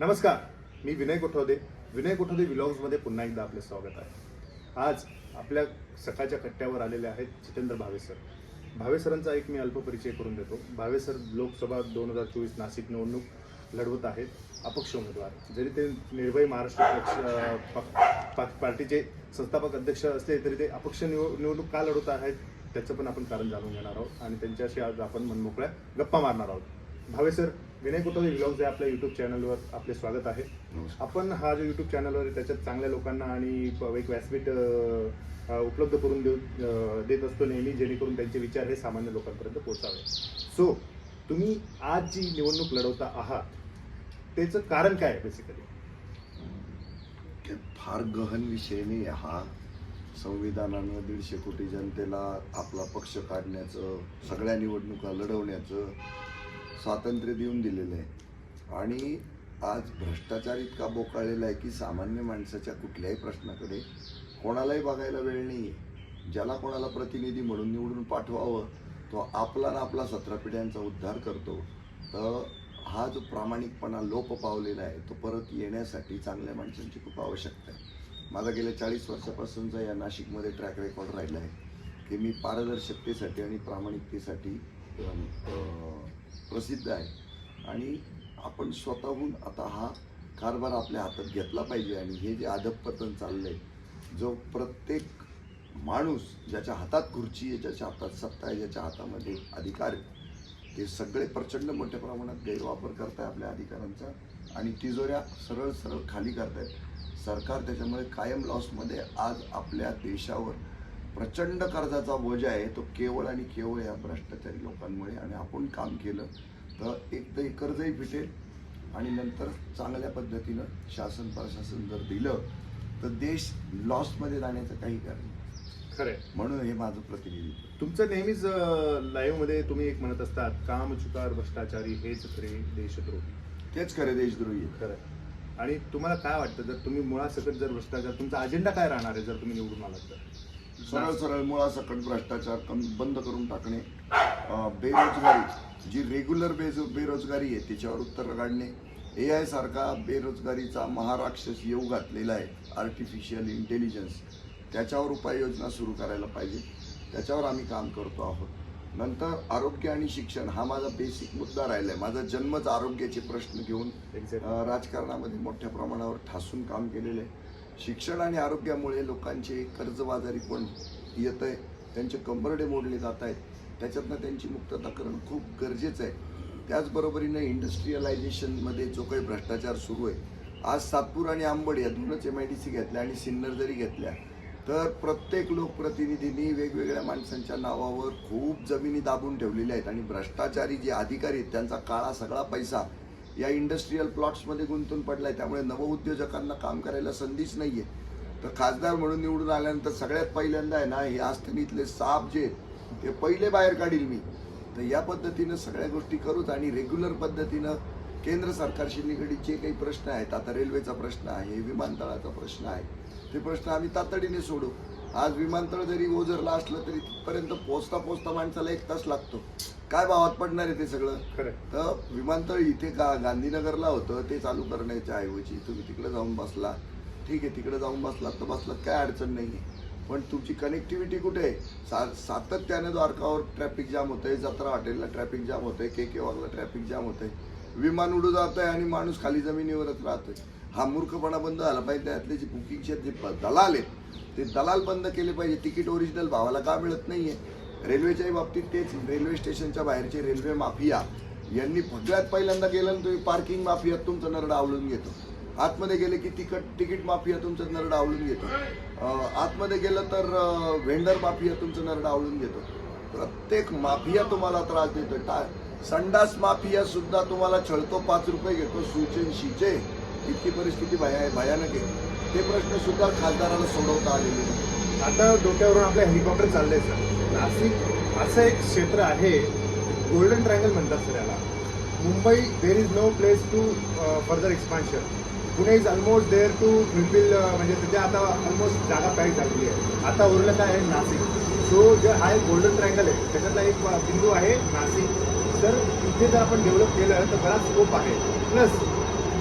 नमस्कार मी विनय कोठोदे विनय कोठवदे व्लॉग्समध्ये पुन्हा एकदा आपले स्वागत आहे. आज आपल्या सकाळच्या कट्ट्यावर आलेले आहेत जितेंद्र भावे सर भावे सरांचा एक मी अल्पपरिचय करून देतो. भावे सर लोकसभा दोन हजार चोवीस नाशिक निवडणूक लढवत आहेत. अपक्ष उमेदवार. जरी ते निर्भय महाराष्ट्र पक्ष पा- पा- पार्टीचे संस्थापक अध्यक्ष असले तरी ते अपक्ष निव निवडणूक का लढवत आहेत त्याचं पण आपण कारण जाणून घेणार आहोत. आणि त्यांच्याशी आज आपण मनमोकळ्या गप्पा मारणार आहोत. भावे सर विनय कोटवदे व्लॉग्स आहे आपल्या युट्यूब चॅनलवर आपले स्वागत आहे. आपण हा जो युट्यूब चॅनलवर आहे त्याच्यात चांगल्या लोकांना आणि एक व्यासपीठ उपलब्ध करून देऊ देत असतो नेहमी जेणेकरून त्यांचे विचार हे सामान्य लोकांपर्यंत पोहोचावे. सो तुम्ही आज जी निवडणूक लढवता आहात त्याचं कारण काय आहे बेसिकली फार गहन विषय नाही हा. संविधानानं दीडशे कोटी जनतेला आपला पक्ष काढण्याचं सगळ्या निवडणुका लढवण्याचं स्वातंत्र्य देऊन दिलेलं आहे. आणि आज भ्रष्टाचार इतका बोकाळलेला आहे की सामान्य माणसाच्या कुठल्याही प्रश्नाकडे कोणालाही बघायला वेळ नाही आहे ज्याला कोणाला प्रतिनिधी म्हणून निवडून पाठवावं तो आपला ना आपला सतरा पिढ्यांचा उद्धार करतो. तर हा जो प्रामाणिकपणा लोप पावलेला आहे तो परत येण्यासाठी चांगल्या माणसांची खूप आवश्यकता आहे. माझा गेल्या चाळीस वर्षापासूनचा या नाशिकमध्ये ट्रॅक रेकॉर्ड राहिला आहे की मी पारदर्शकतेसाठी आणि प्रामाणिकतेसाठी प्रसिद्ध आहे. आणि आपण स्वतःहून आता हा कारभार आपल्या हातात घेतला पाहिजे आणि हे जे अधपतन आहे जो प्रत्येक माणूस ज्याच्या हातात खुर्ची आहे ज्याच्या हातात सत्ता आहे ज्याच्या हातामध्ये अधिकार आहे ते सगळे प्रचंड मोठ्या प्रमाणात गैरवापर करताय आपल्या अधिकारांचा आणि तिजोऱ्या सरळ सरळ खाली करतायत. सरकार त्याच्यामुळे कायम लॉसमध्ये आज आपल्या देशावर प्रचंड कर्जाचा बोजा आहे तो केवळ आणि केवळ या भ्रष्टाचारी लोकांमुळे आणि आपण काम केलं तर एक तर हे कर्जही फिटेल आणि नंतर चांगल्या पद्धतीनं शासन प्रशासन जर दिलं तर देश लॉसमध्ये जाण्याचं काही कारण खरंय. म्हणून हे माझं प्रतिनिधित्व. तुमचं नेहमीच लाईव्हमध्ये तुम्ही एक म्हणत असतात काम चुकार भ्रष्टाचारी हेच खरे देशद्रोही. तेच खरे देशद्रोही. खरं आणि तुम्हाला काय वाटतं जर तुम्ही मुळासकट जर भ्रष्टाचार तुमचा अजेंडा काय राहणार आहे जर तुम्ही निवडून आलात तर? सरळ सरळ मुळासकट भ्रष्टाचार कमी बंद करून टाकणे बेरोजगारी जी रेग्युलर बेज बेरोजगारी आहे त्याच्यावर उत्तर काढणे. ए आय सारखा बेरोजगारीचा महाराक्षस येऊ घातलेला आहे आर्टिफिशियल इंटेलिजन्स त्याच्यावर उपाययोजना सुरू करायला पाहिजे. त्याच्यावर आम्ही काम करतो आहोत. नंतर आरोग्य आणि शिक्षण हा माझा बेसिक मुद्दा राहिला आहे माझा जन्मच आरोग्याचे प्रश्न घेऊन राजकारणामध्ये मोठ्या प्रमाणावर ठासून काम केलेलं आहे. शिक्षण आणि आरोग्यामुळे लोकांचे कर्जबाजारी पण येत आहे. त्यांचे कंबरडे मोडले जात आहेत. त्याच्यातनं त्यांची मुक्तता करणं खूप गरजेचं आहे. त्याचबरोबरीनं इंडस्ट्रियलायझेशनमध्ये जो काही भ्रष्टाचार सुरू आहे आज सातपूर आणि आंबड या दोनच एम आय डी सी घेतल्या आणि सिन्नर जरी घेतल्या तर प्रत्येक लोकप्रतिनिधींनी वेगवेगळ्या माणसांच्या नावावर खूप जमिनी दाबून ठेवलेल्या आहेत. आणि भ्रष्टाचारी जे अधिकारी आहेत त्यांचा काळा सगळा पैसा या इंडस्ट्रीयल प्लॉट्समध्ये गुंतून पडलाय. त्यामुळे नवउद्योजकांना काम करायला संधीच नाही आहे तर खासदार म्हणून निवडून आल्यानंतर सगळ्यात पहिल्यांदा आहे ना हे आस्थानीतले साप जे ते पहिले बाहेर काढील मी. तर या पद्धतीनं सगळ्या गोष्टी करूच आणि रेग्युलर पद्धतीनं केंद्र सरकारशी निगडीत जे काही प्रश्न आहेत आता रेल्वेचा प्रश्न आहे विमानतळाचा प्रश्न आहे ते प्रश्न आम्ही तातडीने सोडू. आज विमानतळ जरी ओझरला असलं तरी तिथपर्यंत पोचता पोचता माणसाला एक तास लागतो. काय भावात पडणार आहे ते सगळं? तर विमानतळ इथे का गांधीनगरला होतं ते चालू करण्याच्या ऐवजी तुम्ही तिकडे जाऊन बसला. ठीक आहे तिकडे जाऊन बसलात तर बसलात काय अडचण नाही आहे पण तुमची कनेक्टिव्हिटी कुठे आहे? सा सातत्याने द्वारकावर ट्रॅफिक जाम होत आहे जत्रा हॉटेलला ट्रॅफिक जाम होत आहे के के वागला ट्रॅफिक जाम होत आहे विमान उडू जात आहे आणि माणूस खाली जमिनीवरच राहतोय. हा मूर्खपणा बंद झाला पाहिजे त्यातले जे बुकिंगचे जे दलाल आहेत ते दलाल बंद केले पाहिजे. तिकीट ओरिजिनल भावाला का मिळत नाही आहे रेल्वेच्याही बाबतीत तेच रेल्वे स्टेशनच्या बाहेरचे रेल्वे माफिया यांनी सगळ्यात पहिल्यांदा गेलं तुम्ही पार्किंग माफियात तुमचं नरड आवळून घेतो. आतमध्ये गेले की तिकट तिकीट माफिया तुमचं नरड आवळून घेतो. आतमध्ये गेलं तर व्हेंडर माफिया तुमचं नरड आवळून घेतो. प्रत्येक माफिया तुम्हाला त्रास देतो टा संडास माफिया सुद्धा तुम्हाला छळतो पाच रुपये घेतो सुचेन शिचे इतकी परिस्थिती भया भयानक आहे. ते प्रश्न सुद्धा खासदाराला सोडवता आलेले आता डोक्यावरून आपले हेलिकॉप्टर चालले सर नाशिक असं एक क्षेत्र आहे गोल्डन ट्रायंगल म्हणतात सर याला. Mumbai there is no place to further expansion Pune is almost there to fulfil म्हणजे तिथे आता ऑलमोस्ट जागा पॅक झालेली आहे. आता उरलं काय आहे नाशिक. सो जे हा एक गोल्डन ट्रायंगल आहे त्याच्यातला एक uh, बिंदू आहे नाशिक. तर इथे जर आपण डेव्हलप केलं तर बराच स्कोप आहे. प्लस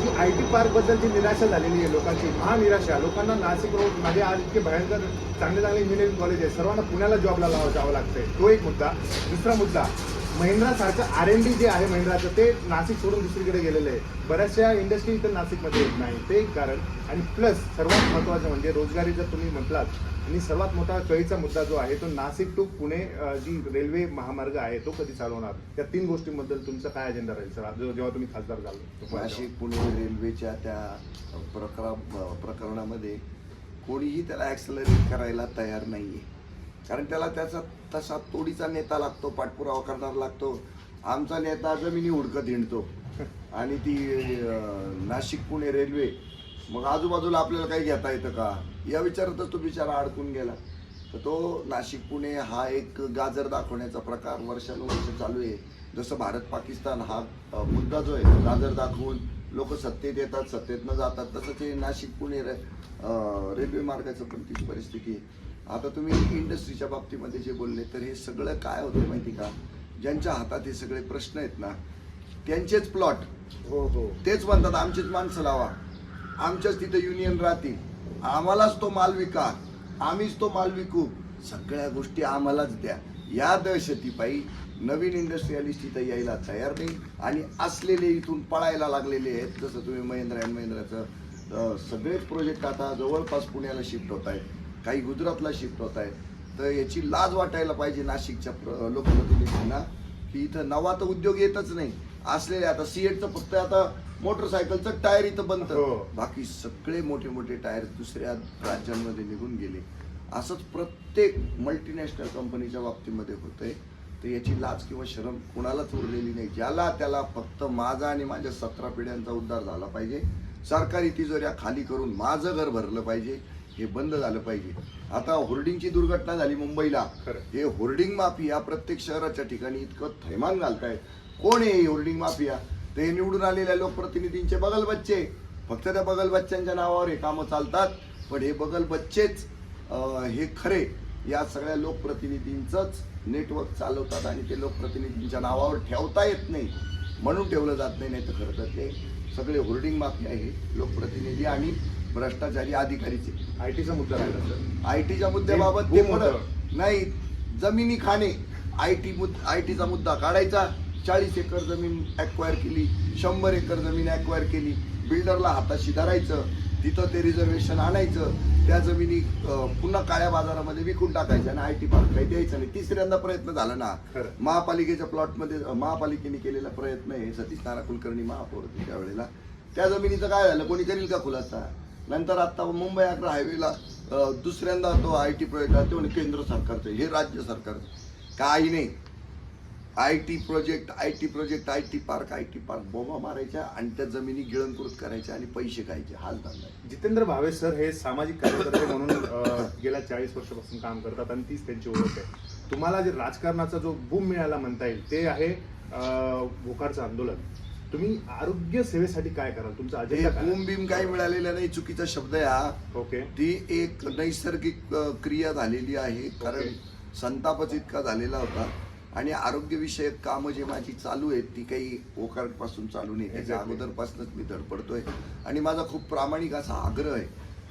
जी आय टी पार्कबद्दल जी निराशा झालेली आहे लोकांची महानिराशा लोकांना नाशिक रोड माझे आज इतके भयंकर चांगले चांगले इंजिनिअरिंग कॉलेज आहे सर्वांना पुण्याला जॉबला लावा जावं लागतंय. तो एक मुद्दा. दुसरा मुद्दा महिंद्रा सारखं आर एन डी जे आहे महिंद्राचं ते नाशिक सोडून दुसरीकडे गेलेलं आहे. बऱ्याचशा इंडस्ट्री इथं नाशिकमध्ये येत नाही. ते एक कारण. आणि प्लस सर्वात महत्त्वाचं म्हणजे रोजगारी जर तुम्ही म्हटलात आणि सर्वात मोठा कळीचा मुद्दा जो आहे तो नाशिक टू पुणे जी रेल्वे महामार्ग आहे तो कधी चालू होणार त्या तीन गोष्टींबद्दल तुमचा काय अजेंडा राहील सर? जेव्हा तुम्ही खासदार झालो नाशिक पुणे रेल्वेच्या त्या प्रकरा प्रकरणामध्ये कोणीही त्याला ॲक्सलरेट करायला तयार नाही आहे कारण त्याला त्याचा तसा तोडीचा नेता लागतो पाठपुरावा करणारा लागतो. आमचा नेता जमिनी हुडकत हिंडतो. आणि ती नाशिक पुणे रेल्वे मग आजूबाजूला आपल्याला काही घेता येतं का? या विचारातच तो बिचारा अडकून गेला. तर तो नाशिक पुणे हा एक गाजर दाखवण्याचा प्रकार वर्षानुवर्ष चालू आहे. जसं भारत पाकिस्तान हा मुद्दा जो आहे गाजर दाखवून लोक सत्तेत येतात सत्तेत न जातात तसंच हे नाशिक पुणे रे- रेल्वे मार्गाचं पण तीच परिस्थिती आहे. आता तुम्ही इंडस्ट्रीच्या बाबतीमध्ये जे बोलले तर हे सगळं काय होतं माहिती का? ज्यांच्या हातात हे सगळे प्रश्न आहेत ना त्यांचेच प्लॉट हो हो. तेच म्हणतात आमचीच माणसं लावा. आमच्याच तिथे युनियन राहतील. आम्हालाच तो माल विका. आम्हीच तो माल विकू. सगळ्या गोष्टी आम्हालाच द्या. या दहशतीपायी नवीन इंडस्ट्रियलिस्ट इथं यायला तयार नाही. आणि असलेले इथून पळायला लागलेले आहेत जसं तुम्ही महिंद्रा अँड महिंद्राचं सगळेच प्रोजेक्ट आता जवळपास पुण्याला शिफ्ट होत आहेत. काही गुजरातला शिफ्ट होत आहेत तर याची लाज वाटायला पाहिजे नाशिकच्या प्र- लोकप्रतिनिधींना की इथं नवा तर उद्योग येतच नाही. असलेले आता सीएटचं फक्त आता मोटरसायकलचं टायर इथं बनतं हो. बाकी सगळे मोठे मोठे टायर दुसऱ्या राज्यांमध्ये निघून गेले. असंच प्रत्येक मल्टीनॅशनल कंपनीच्या बाबतीमध्ये होतंय. तर याची लाज किंवा शरम कोणालाच उरलेली नाही. ज्याला त्याला फक्त माझा आणि माझ्या सतरा पिढ्यांचा उद्धार झाला पाहिजे. सरकारी तिजोऱ्या खाली करून माझं घर भरलं पाहिजे. हे बंद झालं पाहिजे. आता होर्डिंगची दुर्घटना झाली मुंबईला. खरं. हे होर्डिंग माफिया प्रत्येक शहराच्या ठिकाणी इतकं थैमान घालतायत. कोण आहे होर्डिंग माफिया? ते निवडून आलेल्या लोकप्रतिनिधींचे बगल बच्चे. फक्त त्या बगल बच्च्यांच्या नावावर हे कामं चालतात. पण हे बगल बच्चेच हे खरे. या सगळ्या लोकप्रतिनिधींचंच नेटवर्क चालवतात आणि ते लोकप्रतिनिधींच्या नावावर ठेवता येत नाही. म्हणून ठेवलं जात नाही नाही तर खरं तर ते सगळे होर्डिंग माफिया आहे लोकप्रतिनिधी आणि भ्रष्टाचारी अधिकारीचे. आय टीचा मुद्दा राहिला सर. आय टीच्या मुद्द्याबाबत ते खूप मोठं. नाही जमिनी खाणे. आय टी मुद आय टीचा मुद्दा काढायचा. चाळीस एकर जमीन ॲक्वायर केली शंभर एकर जमीन ॲक्वायर केली. बिल्डरला हाताशी धरायचं तिथं ते रिझर्वेशन आणायचं. त्या जमिनी अं, पुन्हा काळ्या बाजारामध्ये विकून टाकायच्या आणि आय टी पार्क काही द्यायचं नाही. तिसऱ्यांदा प्रयत्न झाला ना. खरं. महापालिकेच्या प्लॉटमध्ये महापालिकेने केलेला प्रयत्न आहे. सतीश नाना कुलकर्णी महापौर होते त्यावेळेला. त्या जमिनीचं काय झालं? कोणी करील का खुलासा? नंतर आता मुंबई अकरा हायवेला दुसऱ्यांदा तो आय टी प्रोजेक्ट आहे ते केंद्र सरकारचं हे राज्य सरकारचं काही नाही. I T project I T project I T park I T park बोमा मारायच्या आणि त्या जमिनी गिळंकृत करायच्या आणि पैसे खायचे. हाच धंदा आहे. जितेंद्र भावे सर हे सामाजिक कार्यकर्ते म्हणून गेल्या चाळीस वर्षापासून काम करतात आणि तीच त्यांची ओळख आहे. तुम्हाला जे राजकारणाचा जो बूम मिळाला म्हणता येईल ते आहे भोकारचं आंदोलन. तुम्ही आरोग्य सेवेसाठी काय कराल? तुमचा अजेंडा काय? बूम बीम काही मिळालेलं नाही चुकीचा शब्द आहे हा. ओके. ती एक नैसर्गिक अ, क्रिया झालेली आहे. कारण संतापच इतका झालेला होता. आणि आरोग्यविषयक कामं जे माझी चालू आहेत ती काही पासून चालू नाही. त्याच्या Exactly. अगोदरपासूनच मी धडपडतोय. आणि माझा खूप प्रामाणिक असा आग्रह आहे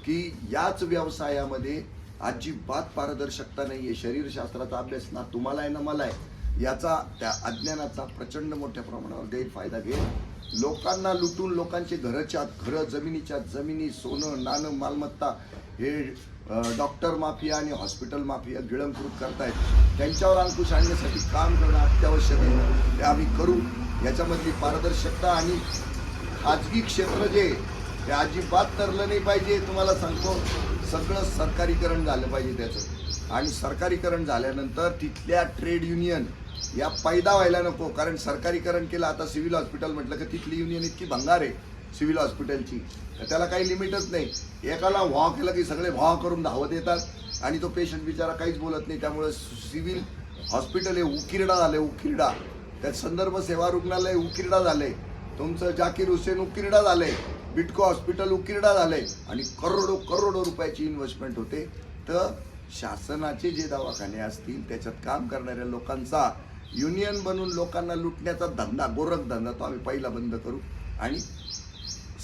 की याच व्यवसायामध्ये अजिबात पारदर्शकता नाही आहे शरीरशास्त्राचा अभ्यास ना तुम्हाला आहे ना मला आहे याचा त्या अज्ञानाचा प्रचंड मोठ्या प्रमाणावर गैरफायदा घेत लोकांना लुटून लोकांचे घरच्या घरं जमिनीच्या जमिनी सोनं नाणं मालमत्ता हे डॉक्टर माफिया आणि हॉस्पिटल माफिया गिळंकृत करतायत. त्यांच्यावर अंकुश आणण्यासाठी काम करणं अत्यावश्यक आहे. ते आम्ही करू. याच्यामधली पारदर्शकता आणि खाजगी क्षेत्र जे ते अजिबात तरलं नाही पाहिजे तुम्हाला सांगतो. सगळं सरकारीकरण झालं पाहिजे त्याचं. आणि सरकारीकरण झाल्यानंतर तिथल्या ट्रेड युनियन या पैदा व्हायला नको कारण सरकारीकरण केलं आता सिव्हिल हॉस्पिटल म्हटलं की तिथली युनियन इतकी भंगार आहे सिव्हिल हॉस्पिटलची. तर त्याला काही लिमिटच नाही. एकाला व्हा केलं की सगळे व्हा करून धावत येतात आणि तो पेशंट बिचारा काहीच बोलत नाही. त्यामुळे सिव्हिल हॉस्पिटल हे उकिरडा झाले उकिरडा. त्यात संदर्भ सेवा रुग्णालय उकिरडा झाले. तुमचं जाकीर हुसेन उकिरडा झाले. बिटको हॉस्पिटल उकिरडा झाले. आणि करोडो करोडो रुपयाची इन्व्हेस्टमेंट होते. तर शासनाचे जे दवाखाने असतील त्याच्यात काम करणाऱ्या लोकांचा युनियन बनून लोकांना लुटण्याचा धंदा गोरख धंदा तो आम्ही पहिला बंद करू आणि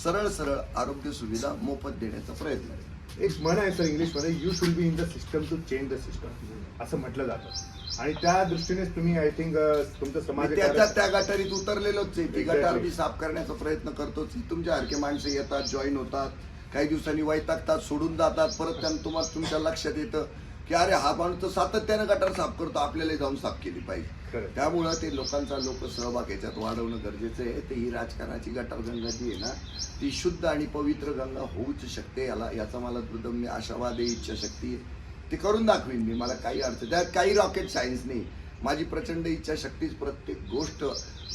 सरळ सरळ आरोग्य सुविधा मोफत देण्याचा प्रयत्न आहे एक म्हण आहे सर इंग्लिशमध्ये you should be in the system to change the system असं म्हटलं जातं. आणि त्या दृष्टीनेच तुम्ही आय थिंक तुमचं समाज त्याच्या त्या गटारीत उतरलेलोच आहे. ती. गटार मी साफ करण्याचा प्रयत्न करतोच. तुमच्यासारखे माणसं येतात जॉईन होतात. काही दिवसांनी वैतागतात सोडून जातात. परत त्यांना तुम्हाला तुमच्या लक्षात येतं. की अरे हा माणूस तर सातत्यानं गटार साफ करतो आपल्याला जाऊन साफ केली पाहिजे. खरं. त्यामुळं ते लोकांचा लोक सहभाग याच्यात वाढवणं गरजेचं आहे. ते ही राजकारणाची गटार गंगा जी आहे ना ती शुद्ध आणि पवित्र गंगा होऊच शकते याला याचा मला दृढम्य आशावाद आहे इच्छाशक्ती आहे. ते करून दाखवीन मी मला काही अर्थ त्यात काही रॉकेट सायन्स नाही. माझी प्रचंड इच्छाशक्तीच प्रत्येक गोष्ट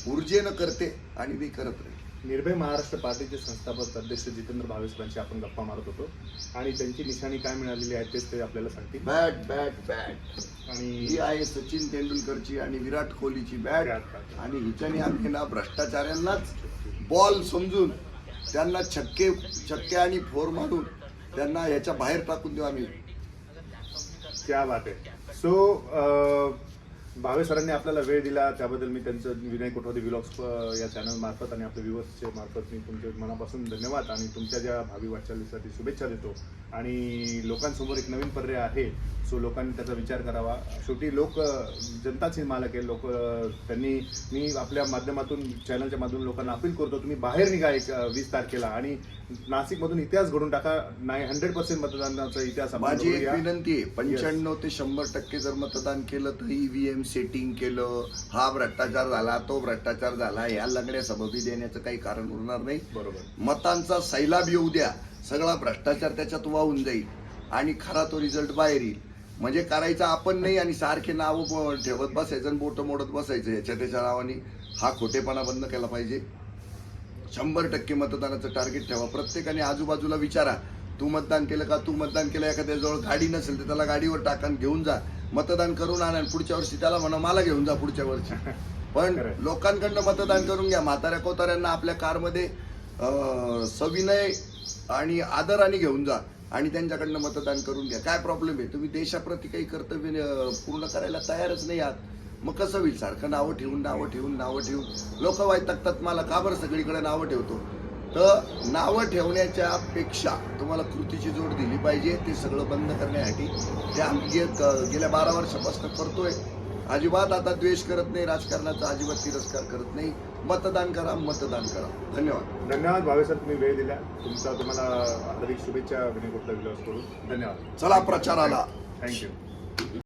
ऊर्जेनं करते आणि मी करत राहील निर्भय महाराष्ट्र पार्टीचे संस्थापक अध्यक्ष जितेंद्र भावेसरांशी आपण गप्पा मारत होतो. आणि त्यांची निशाणी काय मिळालेली आहे तेच ते आपल्याला सांगतील. बॅट बॅट बॅट आणि ही आहे सचिन तेंडुलकरची आणि विराट कोहलीची बॅट. आणि हिच्याने ना भ्रष्टाचाऱ्यांनाच बॉल समजून त्यांना छक्के छक्के आणि फोर मारून त्यांना याच्या बाहेर टाकून देऊ आम्ही. क्या बात आहे. सो भावे सरांनी आपल्याला वेळ दिला त्याबद्दल मी त्यांचं विनय कोठावते विलॉग्स या चॅनल मार्फत आणि आपल्या व्ह्युअर्सच्या मार्फत मी तुमचे मनापासून धन्यवाद आणि तुमच्या ज्या भावी वाटचालीसाठी शुभेच्छा देतो. आणि लोकांसमोर एक नवीन पर्याय आहे सो लोकांनी त्याचा विचार करावा. शेवटी लोक जनताच हे मालक आहे. लोक त्यांनी मी आपल्या माध्यमातून चॅनलच्या माध्यमातून लोकांना अपील करतो तुम्ही बाहेर निघा एक वीस तारखेला आणि नाशिकमधून इतिहास घडून टाका. नाही हंड्रेड पर्सेंट मतदानाचा इतिहास माझी एक. विनंती आहे पंच्याण्णव ते शंभर टक्के जर मतदान केलं तर ईव्हीएम सेटिंग केलं हा भ्रष्टाचार झाला तो भ्रष्टाचार झाला या लंगड्या सबबी देण्याचं काही कारण उरणार नाही. बरोबर. मतांचा सैलाब येऊ द्या. सगळा भ्रष्टाचार त्याच्यात वाहून जाईल आणि खरा तो रिझल्ट बाहेर येईल. म्हणजे करायचं आपण नाही आणि सारखे नावं ठेवत बसायचं आणि बोटं मोडत बसायचं याच्या त्याच्या नावाने. हा खोटेपणा बंद केला पाहिजे. शंभर टक्के मतदानाचं टार्गेट ठेवा. प्रत्येकाने आजूबाजूला विचारा. तू मतदान केलं का? तू मतदान केलं. एखाद्याजवळ गाडी नसेल तर त्याला गाडीवर टाका आणि घेऊन जा. मतदान करून आणा आणि पुढच्या वर्षी त्याला म्हणा मला घेऊन जा पुढच्या वर्षी. पण. लोकांकडनं मतदान करून घ्या. म्हाताऱ्या कोताऱ्यांना आपल्या कारमध्ये सविनय आणि आदराने घेऊन जा आणि त्यांच्याकडनं मतदान करून घ्या. काय प्रॉब्लेम आहे? तुम्ही देशाप्रती काही कर्तव्य पूर्ण करायला तयारच नाही आहात. मग कसं होईल? सारखं नावं ठेवून नावं ठेवून नावं ठेवून. लोक वैतागतात मला का बरं सगळीकडे नावं ठेवतो? तर नावं ठेवण्याच्या पेक्षा तुम्हाला कृतीची जोड दिली पाहिजे ते सगळं बंद करण्यासाठी. ते आम्ही गेल्या बारा वर्षापासून करतोय. अजिबात आता द्वेष करत नाही राजकारणाचा अजिबात तिरस्कार करत नाही. मतदान करा मतदान करा. धन्यवाद. धन्यवाद भावे सर तुम्ही वेळ दिला. तुमचा तुम्हाला हार्दिक शुभेच्छा विनय गुप्ता विलास करून. धन्यवाद. चला प्रचाराला. थँक्यू